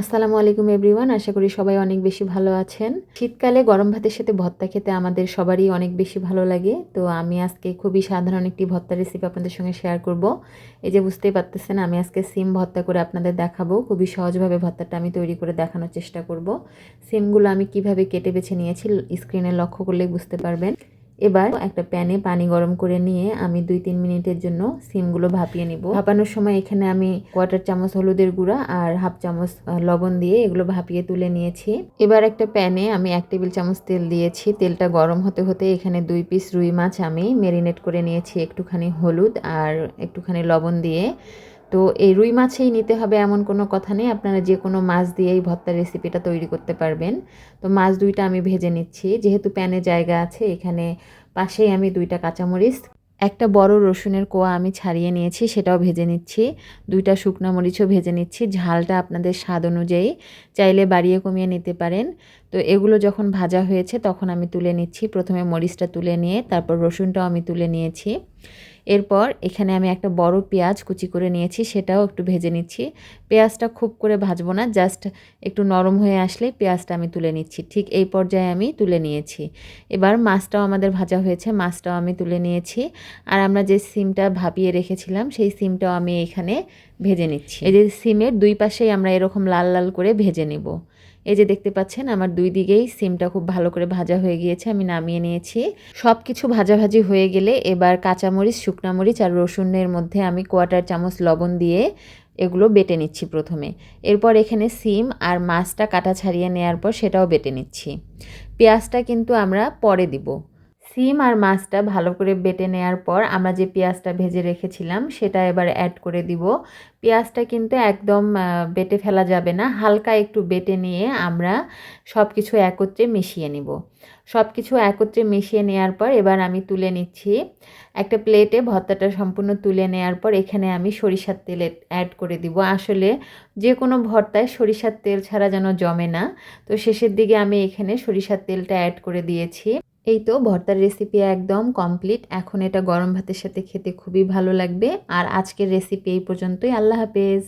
আসসালামু আলাইকুম এভরিওয়ান আশা করি সবাই অনেক বেশি ভালো আছেন। শীতকালে গরম ভাতের সাথে ভর্তা খেতে আমাদের সবারই অনেক বেশি ভালো লাগে। তো আমি আজকে খুবই সাধারণ একটি ভর্তা রেসিপি আপনাদের সঙ্গে শেয়ার করব। এই যে বুঝতেই পারতেছেন, আমি আজকে সিম ভর্তা করে আপনাদের দেখাবো। খুবই সহজভাবে ভর্তাটা আমি তৈরি করে দেখানোর চেষ্টা করব। সিমগুলো আমি কীভাবে কেটে বেছে নিয়েছি স্ক্রিনে লক্ষ্য করলেই বুঝতে পারবেন। এবার একটা প্যানে পানি গরম করে নিয়ে আমি দুই তিন মিনিটের জন্য সিমগুলো ভাপিয়ে নিব। ভাপানোর সময় এখানে আমি কোয়ার্টার চামচ হলুদের গুঁড়া আর হাফ চামচ লবণ দিয়ে এগুলো ভাপিয়ে তুলে নিয়েছি। এবার একটা প্যানে আমি এক টেবিল চামচ তেল দিয়েছি। তেলটা গরম হতে হতে এখানে দুই পিস রুই মাছ আমি মেরিনেট করে নিয়েছি। একটুখানি হলুদ আর একটুখানি লবণ দিয়ে তো এই রুই মাছেই নিতে হবে এমন কোনো কথা নেই। আপনারা যে কোনো মাছ দিয়েই ভর্তার রেসিপিটা তৈরি করতে পারবেন। তো মাছ দুইটা আমি ভেজে নিচ্ছি। যেহেতু প্যানে জায়গা আছে, এখানে পাশেই আমি দুইটা কাঁচামরিচ, একটা বড় রসুনের কোয়া আমি ছাড়িয়ে নিয়েছি, সেটাও ভেজে নিচ্ছি। দুইটা শুকনো মরিচও ভেজে নিচ্ছি। ঝালটা আপনাদের স্বাদ অনুযায়ী চাইলে বাড়িয়ে কমিয়ে নিতে পারেন। তো এগুলো যখন ভাজা হয়েছে, তখন আমি তুলে নিচ্ছি। প্রথমে মরিচটা তুলে নিয়ে, তারপর রসুনটাও আমি তুলে নিয়েছি। এরপর এখানে আমি একটা বড় পেঁয়াজ কুচি করে নিয়েছি, সেটাও একটু ভেজে নিচ্ছি। পেঁয়াজটা খুব করে ভাজবো না, জাস্ট একটু নরম হয়ে আসলেই পেঁয়াজটা আমি তুলে নিচ্ছি। ঠিক এই পর্যায়ে আমি তুলে নিয়েছি। এবার মাছটাও আমাদের ভাজা হয়েছে, মাছটাও আমি তুলে নিয়েছি। আর আমরা যে সিমটা ভাপিয়ে রেখেছিলাম, সেই সিমটাও আমি এখানে ভেজে নিচ্ছি। এই যে সিমের দুই পাশেই আমরা এরকম লাল লাল করে ভেজে নেব। এই যে দেখতে পাচ্ছেন, আমার দুই দিকেই সিমটা খুব ভালো করে ভাজা হয়ে গিয়েছে, আমি নামিয়ে নিয়েছি। সব কিছু ভাজাভাজি হয়ে গেলে এবার কাঁচামরিচ, শুকনামরিচ আর রসুনের মধ্যে আমি কোয়াটার চামচ লবণ দিয়ে এগুলো বেটে নিচ্ছি প্রথমে। এরপর এখানে সিম আর মাছটা কাটা ছাড়িয়ে নেওয়ার পর সেটাও বেটে নিচ্ছি। পেঁয়াজটা কিন্তু আমরা পরে দিব। সিম আর মাছটা ভালো করে বেটে নেওয়ার পর আমরা যে পেঁয়াজটা ভেজে রেখেছিলাম, সেটা এবার অ্যাড করে দিব। পেঁয়াজটা কিন্তু একদম বেটে ফেলা যাবে না। হালকা একটু বেটে নিয়ে আমরা সব কিছু একত্রে মিশিয়ে নিব। সব কিছু একত্রে মিশিয়ে নেওয়ার পর এবার আমি তুলে নিচ্ছি। একটা প্লেটে ভর্তাটা সম্পূর্ণ তুলে নেওয়ার পর এখানে আমি সরিষার তেল অ্যাড করে দিব। আসলে যে কোনো ভর্তায় সরিষার তেল ছাড়া যেন জমে না। তো শেষের দিকে আমি এখানে সরিষার তেলটা অ্যাড করে দিয়েছি। এই তো ভর্তার রেসিপি একদম কমপ্লিট এখন এটা গরম ভাতের সাথে খেতে খুবই ভালো লাগবে। আর আজকের রেসিপি এই পর্যন্তই। আল্লাহ হাফেজ।